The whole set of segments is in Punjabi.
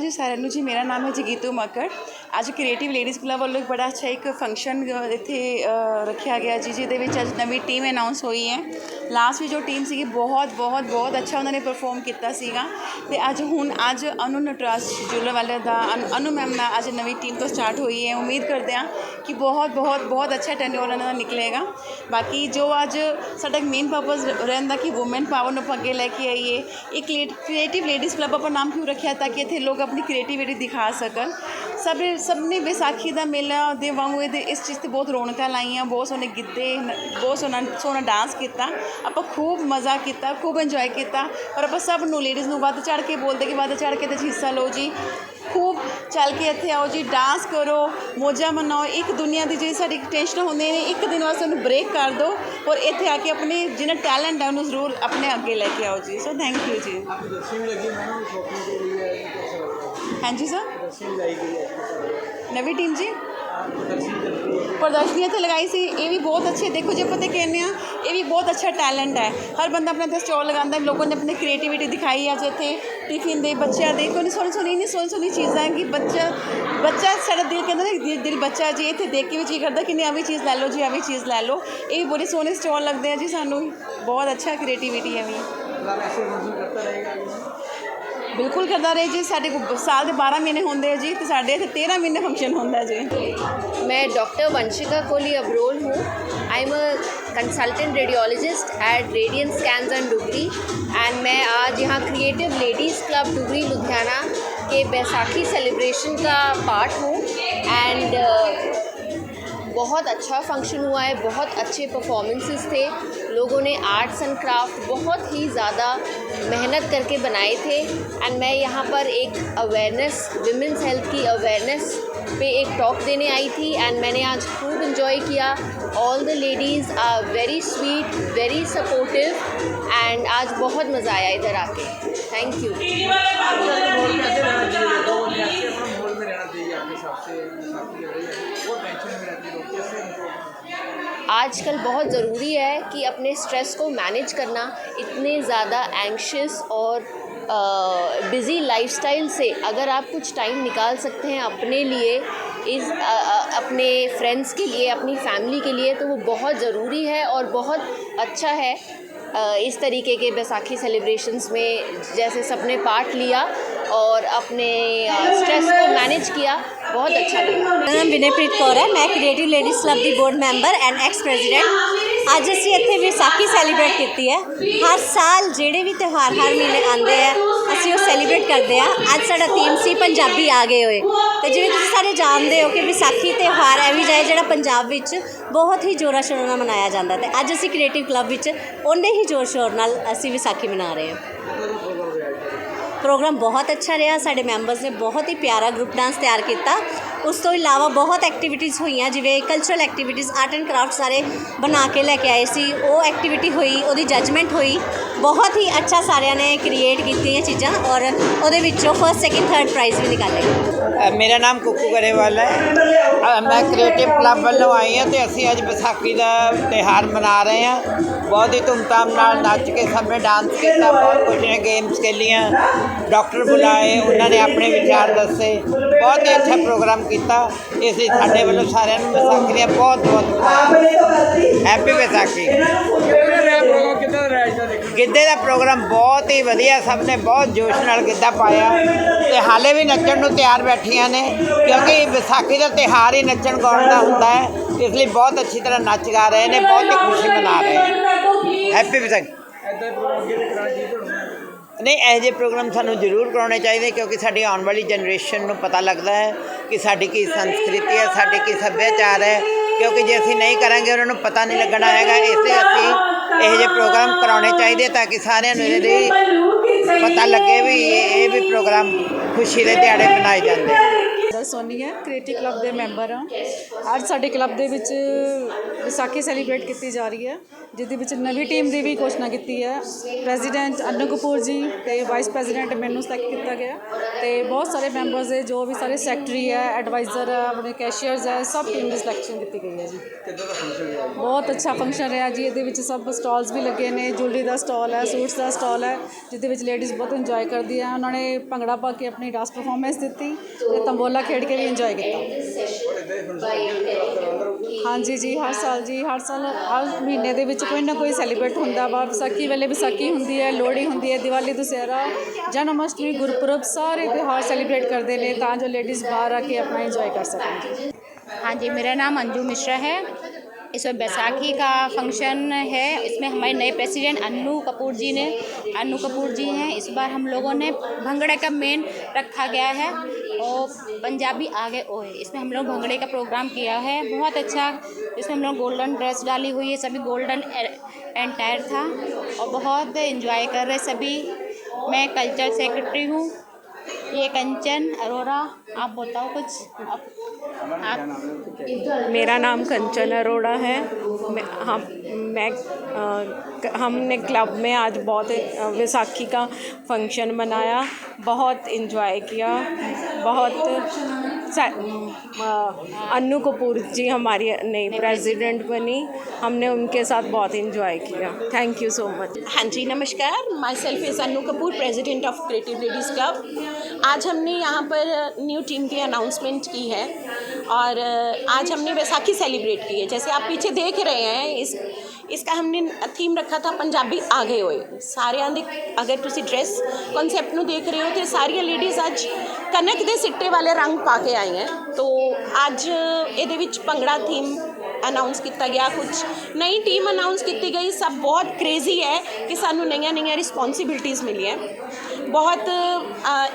ਅਕਾਲ ਜੀ ਸਾਰਿਆਂ ਨੂੰ ਜੀ ਮੇਰਾ ਨਾਮ ਹੈ ਜਗੀਤੂ ਮੱਕੜ ਅੱਜ ਕ੍ਰੀਏਟਿਵ ਲੇਡੀਜ਼ ਕਲੱਬ ਵੱਲੋਂ ਇੱਕ ਬੜਾ ਅੱਛਾ ਇੱਕ ਫੰਕਸ਼ਨ ਇੱਥੇ ਅ, ਰੱਖਿਆ ਗਿਆ ਜੀ ਜਿਹਦੇ ਵਿੱਚ ਅੱਜ ਨਵੀਂ ਟੀਮ ਅਨਾਉਂਸ ਹੋਈ ਹੈ ਲਾਸਟ ਵੀ ਜੋ ਟੀਮ ਸੀਗੀ ਬਹੁਤ ਬਹੁਤ ਬਹੁਤ ਅੱਛਾ ਉਹਨਾਂ ਨੇ ਪਰਫਾਰਮ ਕੀਤਾ ਸੀਗਾ ਤੇ ਅੱਜ ਹੁਣ ਅੱਜ ਅਨੂ ਨਟਰਾਜ ਜੁਲਰ ਵਾਲੇ ਦਾ ਅਨ- ਅਨੂ ਮੈਮ ਨਾਲ ਅੱਜ ਨਵੀਂ ਟੀਮ ਤੋਂ ਸਟਾਰਟ ਹੋਈ ਹੈ ਉਮੀਦ ਕਰਦੇ ਹਾਂ ਕਿ ਬਹੁਤ ਬਹੁਤ ਬਹੁਤ ਅੱਛਾ ਟੈਨਿਓਰ ਉਹਨਾਂ ਦਾ ਨਿਕਲੇਗਾ ਬਾਕੀ ਜੋ ਅੱਜ ਸਾਡਾ ਮੇਨ ਪਰਪਸ ਰਹਿੰਦਾ ਕਿ ਔਮਨ ਪਾਵਰ ਨੂੰ ਆਪਾਂ ਅੱਗੇ ਲੈ ਕੇ ਆਈਏ ਇੱਕ ਕ੍ਰੀਏਟਿਵ ਲੇਡੀਜ਼ ਕਲੱਬ ਆਪਾਂ ਨਾਮ ਕਿਉਂ ਰੱਖਿਆ ਤਾਂ ਕਿ ਇੱਥੇ ਲੋਕ ਆਪਣੀ ਕ੍ਰੀਏਟੀਵਿਟੀ ਦਿਖਾ ਸਕਣ ਸਭ ਸਭ ਨੇ ਵਿਸਾਖੀ ਦਾ ਮੇਲਾ ਦੇ ਵਾਂਗੂ ਇਹਦੇ ਇਸ ਚੀਜ਼ ਤੇ ਬਹੁਤ ਰੌਣਕਾਂ ਲਾਈਆਂ, ਬਹੁਤ ਸੋਹਣੇ ਗਿੱਧੇ, ਬਹੁਤ ਸੋਹਣਾ ਸੋਹਣਾ ਡਾਂਸ ਕੀਤਾ। ਆਪਾਂ ਖੂਬ ਮਜ਼ਾ ਕੀਤਾ, ਖੂਬ ਇੰਜੋਏ ਕੀਤਾ। ਔਰ ਆਪਾਂ ਸਭ ਨੂੰ ਲੇਡੀਜ਼ ਨੂੰ ਵੱਧ ਚੜ ਕੇ ਬੋਲਦੇ ਕਿ ਵੱਧ ਚੜ ਕੇ ਤੇ ਹਿੱਸਾ ਲਓ ਜੀ। ਖੂਬ ਚੱਲ ਕੇ ਇੱਥੇ ਆਓ ਜੀ ਡਾਂਸ ਕਰੋ, ਮੋਜਾ ਮਨਾਓ। ਇੱਕ ਦੁਨੀਆ ਦੀ ਜਿਹੜੀ ਸਾਡੀ ਟੈਨਸ਼ਨ ਹੁੰਦੀ ਨੇ ਇੱਕ ਦਿਨ ਵਾਸਤੇ ਉਹਨੂੰ ਬ੍ਰੇਕ ਕਰ ਦਿਓ ਔਰ ਇੱਥੇ ਆ ਕੇ ਆਪਣੇ ਜਿਹਨਾਂ ਟੈਲੈਂਟ ਹੈ ਉਹਨੂੰ ਜ਼ਰੂਰ ਆਪਣੇ ਅੱਗੇ ਲੈ ਕੇ ਆਓ ਜੀ। ਸੋ ਥੈਂਕ ਯੂ ਜੀ। ਹਾਂਜੀ ਸਰ ਨਵੀਂ ਟੀਮ ਜੀ। ਪ੍ਰਦਰਸ਼ਨੀ ਇੱਥੇ ਲਗਾਈ ਸੀ। ਇਹ ਵੀ ਬਹੁਤ ਅੱਛੇ, ਦੇਖੋ ਜੇ ਪਤਾ ਕਹਿੰਦੇ ਆ ਇਹ ਵੀ ਬਹੁਤ ਅੱਛਾ ਟੈਲੈਂਟ ਹੈ। ਹਰ ਬੰਦਾ ਆਪਣਾ ਇੱਥੇ ਸਟਾਲ ਲਗਾਉਂਦਾ ਲੋਕਾਂ ਨੇ ਆਪਣੀ ਕ੍ਰੀਏਟੀਵਿਟੀ ਦਿਖਾਈ ਅੱਜ ਇੱਥੇ। ਟਿਫਿਨ ਦੇ ਬੱਚਿਆਂ ਦੇ, ਕੋਈ ਸੋਹਣੀ ਸੋਹਣੀ ਨਹੀਂ ਸੋਹਣੀ ਸੋਹਣੀ ਚੀਜ਼ਾਂ ਕਿ ਬੱਚਾ ਬੱਚਾ ਸਾਡਾ ਦਿਲ ਕਹਿੰਦਾ ਨਾ, ਦਿਲ ਬੱਚਾ ਜੀ ਇੱਥੇ ਦੇਖ ਕੇ ਵੀ ਜੀ ਕਰਦਾ ਕਿ ਨਹੀਂ ਆ ਵੀ ਚੀਜ਼ ਲੈ ਲਓ ਜੀ ਆ ਵੀ ਚੀਜ਼ ਲੈ ਲਓ। ਇਹ ਵੀ ਬੜੇ ਸੋਹਣੇ ਸਟਾਲ ਲੱਗਦੇ ਆ ਜੀ ਸਾਨੂੰ। ਬਹੁਤ ਅੱਛਾ ਕ੍ਰੀਏਟੀਵਿਟੀ ਹੈ ਵੀ। मतलब ऐसे फंक्शन करता रहेगा आगे? ਬਿਲਕੁਲ ਕਰਦਾ ਰਹੇ ਜੀ ਸਾਡੇ ਕੋਲ ਸਾਲ ਦੇ 12 ਮਹੀਨੇ ਹੁੰਦੇ ਆ ਜੀ ਤੇ ਸਾਡੇ ਇੱਥੇ 13 ਮਹੀਨੇ ਫੰਕਸ਼ਨ ਹੁੰਦਾ ਜੀ मैं डॉक्टर वंशिका कोहली अब्रोल हूँ I am a consultant radiologist at Radian scans and Dugri and मैं आज यहाँ creative ladies club Dugri Ludhiana के बैसाखी सेलिब्रेशन का पार्ट हूँ एंड बहुत अच्छा फ़ंक्शन हुआ है बहुत अच्छे परफॉर्मेंसेस थे लोगों ने आर्ट्स एंड क्राफ्ट बहुत ही ज़्यादा मेहनत करके बनाए थे एंड मैं यहाँ पर एक अवेयरनेस विमेंस हेल्थ की अवेयरनेस पे एक टॉक देने आई थी एंड मैंने आज खूब इन्जॉय किया all the ladies are very sweet very supportive and आज बहुत मज़ा आया इधर आके थैंक यू आजकल बहुत ज़रूरी है कि अपने स्ट्रेस को मैनेज करना इतने ज़्यादा एंक्शस और बिज़ी लाइफस्टाइल से अगर आप कुछ टाइम निकाल सकते हैं अपने लिए इस अ, अ, अपने फ्रेंड्स के लिए अपनी फैमिली के लिए तो वो बहुत ज़रूरी है और बहुत अच्छा है। अ, इस तरीके के बैसाखी सेलिब्रेशंस में जैसे सबने पार्ट लिया और अपने स्ट्रेस को मैनेज किया ਬਹੁਤ ਅੱਛਾ ਲੱਗਾ। ਮੇਰਾ ਨਾਮ ਵਿਨੇਪ੍ਰੀਤ ਕੌਰ ਹੈ। ਮੈਂ creative ladies club the board member and ex president. ਅੱਜ ਅਸੀਂ ਇੱਥੇ ਵਿਸਾਖੀ ਸੈਲੀਬ੍ਰੇਟ ਕੀਤੀ ਹੈ। ਹਰ ਸਾਲ ਜਿਹੜੇ ਵੀ ਤਿਉਹਾਰ ਹਰ ਮਹੀਨੇ ਆਉਂਦੇ ਆ, ਅਸੀਂ ਉਹ ਸੈਲੀਬ੍ਰੇਟ ਕਰਦੇ ਆ ਅੱਜ ਸਾਡਾ ਥੀਮ ਸੀ ਪੰਜਾਬੀ ਆ ਗਏ ਹੋਏ। ਤੇ ਜਿਵੇਂ ਤੁਸੀਂ ਸਾਰੇ ਜਾਣਦੇ ਹੋ ਕਿ ਵਿਸਾਖੀ ਤਿਉਹਾਰ ਐਵੇਂ ਜਾਏ ਜਿਹੜਾ ਪੰਜਾਬ ਵਿੱਚ ਬਹੁਤ ਹੀ ਜੋਰਾ ਸ਼ੋਰਾਂ ਨਾਲ ਮਨਾਇਆ ਜਾਂਦਾ ਤੇ ਅੱਜ ਅਸੀਂ ਕ੍ਰੀਏਟਿਵ ਕਲੱਬ ਵਿੱਚ ਉਹਨੇ ਹੀ ਜੋਰ ਸ਼ੋਰ ਨਾਲ ਅਸੀਂ ਵਿਸਾਖੀ ਮਨਾ ਰਹੇ ਹਾਂ। ਪ੍ਰੋਗਰਾਮ ਬਹੁਤ ਅੱਛਾ ਰਿਹਾ, ਸਾਡੇ ਮੈਂਬਰਸ ਨੇ ਬਹੁਤ ਹੀ ਪਿਆਰਾ ਗਰੁੱਪ ਡਾਂਸ ਤਿਆਰ ਕੀਤਾ। ਉਸ ਤੋਂ ਇਲਾਵਾ ਬਹੁਤ ਐਕਟੀਵਿਟੀਜ਼ ਹੋਈਆਂ, ਜਿਵੇਂ cultural activities art and craft ਸਾਰੇ ਬਣਾ ਕੇ ਲੈ ਕੇ ਆਏ ਸੀ। ਉਹ ਐਕਟੀਵਿਟੀ ਹੋਈ, ਉਹਦੀ ਜੱਜਮੈਂਟ ਹੋਈ। ਬਹੁਤ ਹੀ ਅੱਛਾ ਸਾਰਿਆਂ ਨੇ ਕ੍ਰੀਏਟ ਕੀਤੀਆਂ ਚੀਜ਼ਾਂ ਔਰ ਉਹਦੇ ਵਿੱਚੋਂ ਫਰਸਟ ਸੈਕਿੰਡ ਥਰਡ ਪ੍ਰਾਈਜ਼ ਵੀ ਨਿਕਾਲੇ ਮੇਰਾ ਨਾਮ ਕੁੱਕੂ ਗਰੇਵਾਲ ਹੈ। ਮੈਂ ਕ੍ਰੀਏਟਿਵ ਕਲੱਬ ਵੱਲੋਂ ਆਈ ਹਾਂ ਤੇ ਅਸੀਂ ਅੱਜ ਵਿਸਾਖੀ ਦਾ ਤਿਉਹਾਰ ਮਨਾ ਰਹੇ ਹਾਂ। ਬਹੁਤ ਹੀ ਧੂਮਧਾਮ ਨਾਲ ਨੱਚ ਕੇ ਸਭ ਨੇ ਡਾਂਸ ਕੀਤਾ, ਬਹੁਤ ਕੁਝ ਗੇਮਸ ਖੇਲੀਆਂ। ਡਾਕਟਰ ਬੁਲਾਏ, ਉਹਨਾਂ ਨੇ ਆਪਣੇ ਵਿਚਾਰ ਦੱਸੇ। ਬਹੁਤ ਹੀ ਅੱਛਾ ਪ੍ਰੋਗਰਾਮ ਕੀਤਾ। ਇਸ ਲਈ ਸਾਡੇ ਵੱਲੋਂ ਸਾਰਿਆਂ ਨੂੰ ਵਿਸਾਖੀ ਦੀਆਂ ਬਹੁਤ ਬਹੁਤ ਹੈਪੀ ਵਿਸਾਖੀ। ਗਿੱਧੇ ਦਾ ਪ੍ਰੋਗਰਾਮ ਬਹੁਤ ਹੀ ਵਧੀਆ ਸਭ ਨੇ ਬਹੁਤ ਜੋਸ਼ ਨਾਲ ਗਿੱਧਾ ਪਾਇਆ। ਤੇ ਹਾਲੇ ਵੀ ਨੱਚਣ ਨੂੰ ਤਿਆਰ ਬੈਠੀਆਂ ਨੇ, ਕਿਉਂਕਿ ਵਿਸਾਖੀ ਦਾ ਤਿਹਾਰ ਹੀ ਨੱਚਣ ਗਾਉਣ ਦਾ ਹੁੰਦਾ ਹੈ। ਇਸ ਲਈ ਬਹੁਤ ਅੱਛੀ ਤਰ੍ਹਾਂ ਨੱਚ ਗਾ ਰਹੇ ਨੇ, ਬਹੁਤ ਹੀ ਖੁਸ਼ੀ ਮਨਾ ਰਹੇ ਨੇ। ਹੈਪੀ ਵਿਸਾਖ ਨਹੀਂ, ਇਹ ਜਿਹੇ ਪ੍ਰੋਗਰਾਮ ਸਾਨੂੰ ਜ਼ਰੂਰ ਕਰਾਉਣੇ ਚਾਹੀਦੇ, ਕਿਉਂਕਿ ਸਾਡੀ ਆਉਣ ਵਾਲੀ ਜਨਰੇਸ਼ਨ ਨੂੰ ਪਤਾ ਲੱਗਦਾ ਹੈ ਕਿ ਸਾਡੀ ਕੀ ਸੰਸਕ੍ਰਿਤੀ ਹੈ, ਸਾਡੇ ਕੀ ਸੱਭਿਆਚਾਰ ਹੈ, ਕਿਉਂਕਿ ਜੇ ਅਸੀਂ ਨਹੀਂ ਕਰਾਂਗੇ, ਉਹਨਾਂ ਨੂੰ ਪਤਾ ਨਹੀਂ ਲੱਗਣਾ ਹੈਗਾ। ਇਸ ਲਈ ਅਸੀਂ ਇਹ ਜਿਹੇ ਪ੍ਰੋਗਰਾਮ ਕਰਾਉਣੇ ਚਾਹੀਦੇ ਤਾਂ ਕਿ ਸਾਰਿਆਂ ਨੂੰ ਇਹਦੇ ਪਤਾ ਲੱਗੇ ਵੀ ਇਹ ਵੀ ਪ੍ਰੋਗਰਾਮ ਖੁਸ਼ੀ ਦੇ ਦਿਹਾੜੇ ਮਨਾਏ ਜਾਂਦੇ ਹਰਮਿੰਦਰ ਸੋਨੀ ਹੈ। ਕ੍ਰੀਏਟਿਵ ਕਲੱਬ ਦੇ ਮੈਂਬਰ ਹਾਂ। ਅੱਜ ਸਾਡੇ ਕਲੱਬ ਦੇ ਵਿੱਚ ਵਿਸਾਖੀ ਸੈਲੀਬ੍ਰੇਟ ਕੀਤੀ ਜਾ ਰਹੀ ਹੈ। ਜਿਹਦੇ ਵਿੱਚ ਨਵੀਂ ਟੀਮ ਦੀ ਵੀ ਘੋਸ਼ਣਾ ਕੀਤੀ ਹੈ। ਪ੍ਰੈਜ਼ੀਡੈਂਟ ਅਨੂ ਕਪੂਰ ਜੀ ਤੇ ਵਾਈਸ ਪ੍ਰੈਜ਼ੀਡੈਂਟ ਮੈਨੂੰ ਸਿਲੈਕਟ ਕੀਤਾ ਗਿਆ। ਤੇ ਬਹੁਤ ਸਾਰੇ ਮੈਂਬਰਸ ਦੇ ਜੋ ਵੀ ਸਾਰੇ ਸੈਕਟਰੀ ਹੈ ਐਡਵਾਈਜ਼ਰ ਹੈ ਆਪਣੇ ਕੈਸ਼ੀਅਰਸ ਹੈ ਸਭ ਟੀਮ ਦੀ ਸਿਲੈਕਸ਼ਨ ਕੀਤੀ ਗਈ ਹੈ ਜੀ। ਕਿੱਦਾਂ ਦਾ ਫੰਕਸ਼ਨ ਰਿਹਾ ਜੀ? ਬਹੁਤ ਅੱਛਾ ਫੰਕਸ਼ਨ ਰਿਹਾ ਜੀ। ਇਹਦੇ ਵਿੱਚ ਸਭ ਸਟਾਲਸ ਵੀ ਲੱਗੇ ਨੇ। ਜੁਐਲਰੀ ਦਾ ਸਟਾਲ ਹੈ ਸੂਟਸ ਦਾ ਸਟਾਲ ਹੈ ਜਿਹਦੇ ਵਿੱਚ ਲੇਡੀਜ਼ ਬਹੁਤ ਇੰਜੋਏ ਕਰਦੀ ਆ ਉਹਨਾਂ ਨੇ ਭੰਗੜਾ ਪਾ ਕੇ ਆਪਣੀ ਡਾਂਸ ਪਰਫਾਰਮੈਂਸ ਦਿੱਤੀ ਤੇ ਤੰਬੋਲਾ ਖੇਡ ਕੇ ਵੀ ਇੰਜੋਏ ਕੀਤਾ ਔਰ ਇਦਾਂ ਹੀ ਫੰਕਸ਼ਨ ਅੱਗੇ ਕਲੱਬ ਕਰਾਉਂਦਾ ਰਹੂਗਾ ਹਾਂਜੀ ਜੀ ਹਰ ਸਾਲ ਜੀ ਹਰ ਸਾਲ ਹਰ ਮਹੀਨੇ ਦੇ ਵਿੱਚ ਕੋਈ ਨਾ ਕੋਈ ਸੈਲੀਬ੍ਰੇਟ ਹੁੰਦਾ ਵਾ ਵਿਸਾਖੀ ਵੇਲੇ ਵਿਸਾਖੀ ਹੁੰਦੀ ਹੈ ਲੋਹੜੀ ਹੁੰਦੀ ਹੈ ਦੀਵਾਲੀ ਦੁਸਹਿਰਾ ਜਨਮ ਅਸ਼ਟਮੀ ਗੁਰਪੁਰਬ ਸਾਰੇ ਤਿਉਹਾਰ ਸੈਲੀਬ੍ਰੇਟ ਕਰਦੇ ਨੇ ਤਾਂ ਜੋ ਲੇਡੀਜ਼ ਬਾਹਰ ਆ ਕੇ ਆਪਣਾ ਇੰਜੋਏ ਕਰ ਸਕਣ ਜੀ हाँ जी मेरा नाम अंजू मिश्रा है इसमें बैसाखी का फंक्शन है इसमें हमारे नए प्रेसिडेंट अन्नू कपूर जी ने अन्नू कपूर जी हैं इस बार हम लोगों ने भंगड़े का मेन रखा गया है और पंजाबी आगे ओए। इसमें हम लोग भंगड़े का प्रोग्राम किया है। बहुत अच्छा। इसमें हम लोग गोल्डन ड्रेस डाली हुई है। सभी गोल्डन एंटायर था और बहुत इन्जॉय कर रहे सभी। मैं कल्चर सेक्रेटरी हूँ। ये कंचन, अरोरा आप बताओ कुछ। आप, आप मेरा नाम कंचन अरोड़ा है। मैं हम मैं हमने क्लब में आज बहुत विसाखी का फ़ंक्शन मनाया। बहुत इन्जॉय किया। बहुत अ, अन्नू कपूर जी हमारी नई प्रेसिडेंट बनी। हमने उनके साथ बहुत इन्जॉय किया। थैंक यू सो मच हाँ जी नमस्कार। Myself is Anu Kapoor president of creative ladies club आज हमने यहाँ पर न्यू टीम की अनाउंसमेंट की है और अ, आज हमने वैसाखी सेलिब्रेट की है जैसे आप पीछे देख रहे हैं इस इसका हमने थीम रखा था पंजाबी आगे होए ਸਾਰਿਆਂ ਦੇ ਅਗਰ ਤੁਸੀਂ ਡਰੈਸ ਕਨਸੈਪਟ ਨੂੰ ਦੇਖ ਰਹੇ ਹੋ ਤੇ ਸਾਰੀਆਂ ਲੇਡੀਜ਼ ਅੱਜ ਕਨਕ ਦੇ ਸਿੱਟੇ ਵਾਲੇ ਰੰਗ ਪਾ ਕੇ ਆਈ ਹੈ ਤੋ ਅੱਜ ਇਹਦੇ ਵਿੱਚ ਭੰਗੜਾ ਥੀਮ ਅਨਾਉਂਸ ਕੀਤਾ ਗਿਆ ਕੁਝ ਨਈ ਟੀਮ ਅਨਾਉਂਸ ਕੀਤੀ ਗਈ, ਸਭ ਬਹੁਤ ਕ੍ਰੇਜ਼ੀ ਹੈ ਕਿ ਸਾਨੂੰ ਨਈਆਂ ਨਈਆਂ ਰਿਸਪੌਂਸਿਬਿਲਟੀਆਂ ਮਿਲੀਆਂ। ਬਹੁਤ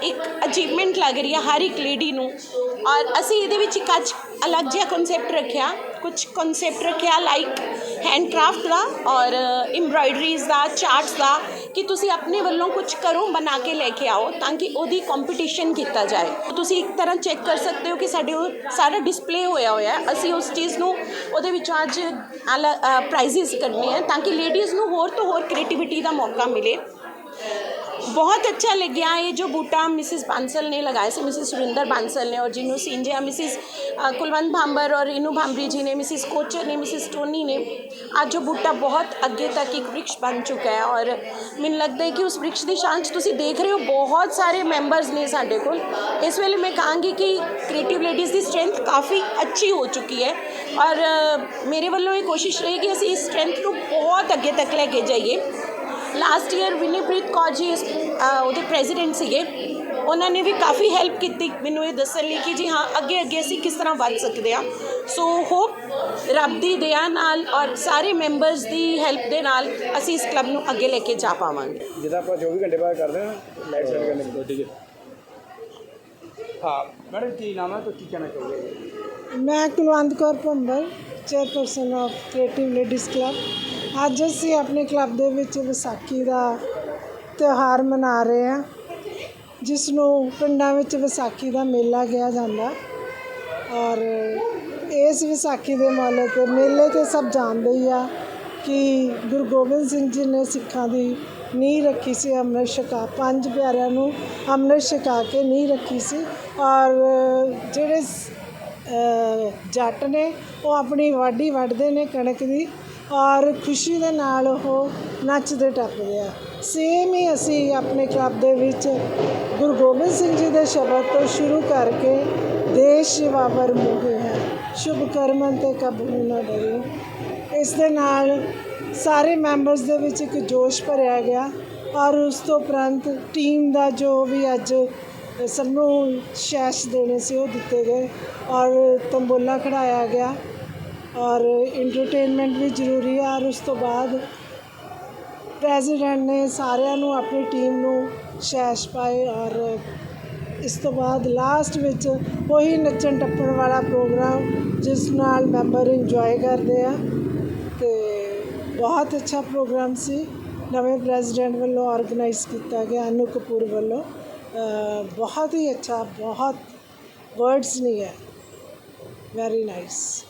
ਇੱਕ ਅਚੀਵਮੈਂਟ ਲੱਗ ਰਹੀ ਹੈ ਹਰ ਇੱਕ ਲੇਡੀ ਨੂੰ। ਔਰ ਅਸੀਂ ਇਹਦੇ ਵਿੱਚ ਇੱਕ ਅੱਜ ਅਲੱਗ ਜਿਹਾ ਕਨਸੈਪਟ ਰੱਖਿਆ ਕੁਝ ਕਨਸੈਪਟ ਰੱਖਿਆ ਲਾਈਕ ਹੈਂਡਕ੍ਰਾਫਟ ਦਾ ਔਰ ਐਮਬਰਾਇਡਰੀਜ਼ ਦਾ ਚਾਰਟਸ ਦਾ। ਕਿ ਤੁਸੀਂ ਆਪਣੇ ਵੱਲੋਂ ਕੁਝ ਕਰੋ ਬਣਾ ਕੇ ਲੈ ਕੇ ਆਓ ਤਾਂ ਕਿ ਉਹਦੀ ਕੰਪੀਟੀਸ਼ਨ ਕੀਤਾ ਜਾਏ। ਤੁਸੀਂ ਇੱਕ ਤਰ੍ਹਾਂ ਚੈੱਕ ਕਰ ਸਕਦੇ ਹੋ ਕਿ ਸਾਡੇ ਉਹ ਸਾਰਾ ਡਿਸਪਲੇ ਹੋਇਆ ਹੋਇਆ ਅਸੀਂ ਉਸ ਚੀਜ਼ ਨੂੰ ਉਹਦੇ ਵਿੱਚੋਂ ਅੱਜ ਪ੍ਰਾਈਜ਼ਸ ਕਰਨੇ ਆ ਤਾਂ ਕਿ ਲੇਡੀਜ਼ ਨੂੰ ਹੋਰ ਤੋਂ ਹੋਰ ਕ੍ਰੀਏਟੀਵਿਟੀ ਦਾ ਮੌਕਾ ਮਿਲੇ। बहुत अच्छा लग गया ये जो बूटा मिसिस बांसल ने लगाया, से मिसिस सुरेंद्र बांसल ने और जिनू सिंजिया मिसिस कुलवंत भांबर और इनू भांबरी जी ने, मिसिस कोचर ने, मिसिस टोनी ने, आज जो बूटा बहुत अगे तक एक वृक्ष बन चुका है और मैं लगता है कि उस वृक्ष की शांच तुम देख रहे हो, बहुत सारे मैंबरस ने साढ़े को इस वेल मैं कहगी कि क्रिएटिव लेडीज़ की स्ट्रेंथ काफ़ी अच्छी हो चुकी है और मेरे वालों ये कोशिश रहेगी असं इस स्ट्रेंथ को बहुत अगे तक लेके जाइए। ਲਾਸਟ ਈਅਰ ਵਿਨੀਪ੍ਰੀਤ ਕੌਰ ਜੀ ਉਹਦੇ ਪ੍ਰੈਜ਼ੀਡੈਂਟ ਸੀਗੇ। ਉਹਨਾਂ ਨੇ ਵੀ ਕਾਫੀ ਹੈਲਪ ਕੀਤੀ ਮੈਨੂੰ ਇਹ ਦੱਸਣ ਲਈ ਕਿ ਜੀ ਹਾਂ ਅੱਗੇ ਅੱਗੇ ਅਸੀਂ ਕਿਸ ਤਰ੍ਹਾਂ ਵੱਧ ਸਕਦੇ ਹਾਂ। ਸੋ ਹੋਪ ਰੱਬ ਦੀ ਦਇਆ ਨਾਲ ਔਰ ਸਾਰੇ ਮੈਂਬਰਸ ਦੀ ਹੈਲਪ ਦੇ ਨਾਲ ਅਸੀਂ ਇਸ ਕਲੱਬ ਨੂੰ ਅੱਗੇ ਲੈ ਕੇ ਜਾ ਪਾਵਾਂਗੇ। ਜਿੱਦਾਂ ਆਪਾਂ 24 ਘੰਟੇ ਬਾਅਦ ਕਰਦੇ ਹਾਂ ਲਾਈਟ ਸੈੱਟ ਕਰਨੇ ਦੀ ਠੀਕ ਹੈ। ਹਾਂ ਮੈਡਮ ਕੀ ਨਾਮ ਹੈ? ਤੁਸੀਂ ਕੀ ਕਹਿਣਾ ਚਾਹੋਗੇ? ਮੈਂ Kulwant Kaur Bhambal chairperson of creative ladies club ਅੱਜ ਅਸੀਂ ਆਪਣੇ ਕਲੱਬ ਦੇ ਵਿੱਚ ਵਿਸਾਖੀ ਦਾ ਤਿਉਹਾਰ ਮਨਾ ਰਹੇ ਹਾਂ ਜਿਸ ਨੂੰ ਪਿੰਡਾਂ ਵਿੱਚ ਵਿਸਾਖੀ ਦਾ ਮੇਲਾ ਕਿਹਾ ਜਾਂਦਾ। ਔਰ ਇਸ ਵਿਸਾਖੀ ਦੇ ਮੌਕੇ ਤੇ ਮੇਲੇ ਤੇ ਸਭ ਜਾਣਦੇ ਹੀ ਆ ਕਿ ਗੁਰੂ ਗੋਬਿੰਦ ਸਿੰਘ ਜੀ ਨੇ ਸਿੱਖਾਂ ਦੀ ਨੀਂਹ ਰੱਖੀ ਸੀ, ਅੰਮ੍ਰਿਤ ਛਕਾ, ਪੰਜ ਪਿਆਰਿਆਂ ਨੂੰ ਅੰਮ੍ਰਿਤ ਛਕਾ ਕੇ ਨੀਂਹ ਰੱਖੀ ਸੀ। ਔਰ ਜਿਹੜੇ ਜੱਟ ਨੇ, ਉਹ ਆਪਣੀ ਵਾਢੀ ਵੱਢਦੇ ਨੇ ਕਣਕ ਦੀ। ਔਰ ਖੁਸ਼ੀ ਦੇ ਨਾਲ ਉਹ ਨੱਚਦੇ ਟੱਪਦੇ ਆ। ਸੇਮ ਹੀ ਅਸੀਂ ਆਪਣੇ ਕਲੱਬ ਦੇ ਵਿੱਚ ਗੁਰੂ ਗੋਬਿੰਦ ਸਿੰਘ ਜੀ ਦੇ ਸ਼ਬਦ ਤੋਂ ਸ਼ੁਰੂ ਕਰਕੇ ਦੇਸ਼ ਵਾਪਰ ਮੋਹੇ ਹੈ ਸ਼ੁਭ ਕਰਮਨ ਤੇ ਕਬੂ ਨਾ ਡਰੇ ਇਸ ਦੇ ਨਾਲ ਸਾਰੇ ਮੈਂਬਰਸ ਦੇ ਵਿੱਚ ਇੱਕ ਜੋਸ਼ ਭਰਿਆ ਗਿਆ ਔਰ ਉਸ ਤੋਂ ਉਪਰੰਤ ਟੀਮ ਦਾ ਜੋ ਵੀ ਅੱਜ ਸਭ ਨੂੰ ਸ਼ੈਸ਼ ਦੇਣੇ ਸੀ ਉਹ ਦਿੱਤੇ ਗਏ ਔਰ ਤੰਬੋਲਾ ਖੜਾਇਆ ਗਿਆ। ਔਰ ਇੰਟਰਟੇਨਮੈਂਟ ਵੀ ਜ਼ਰੂਰੀ ਆ। ਔਰ ਉਸ ਤੋਂ ਬਾਅਦ ਪ੍ਰੈਜ਼ੀਡੈਂਟ ਨੇ ਸਾਰਿਆਂ ਨੂੰ ਆਪਣੀ ਟੀਮ ਨੂੰ ਸ਼ੈਸ਼ ਪਾਏ ਔਰ ਇਸ ਤੋਂ ਬਾਅਦ ਲਾਸਟ ਵਿੱਚ ਉਹੀ ਨੱਚਣ ਟੱਪਣ ਵਾਲਾ ਪ੍ਰੋਗਰਾਮ ਜਿਸ ਨਾਲ ਮੈਂਬਰ ਇੰਜੋਏ ਕਰਦੇ ਆ ਤੇ ਬਹੁਤ ਅੱਛਾ ਪ੍ਰੋਗਰਾਮ ਸੀ। ਨਵੇਂ ਪ੍ਰੈਜ਼ੀਡੈਂਟ ਵੱਲੋਂ ਆਰਗੇਨਾਈਜ਼ ਕੀਤਾ ਗਿਆ, ਅਨੂ ਕਪੂਰ ਵੱਲੋਂ। ਬਹੁਤ ਹੀ ਅੱਛਾ, ਬਹੁਤ ਵਰਡਸ ਨਹੀਂ ਹੈ। Very nice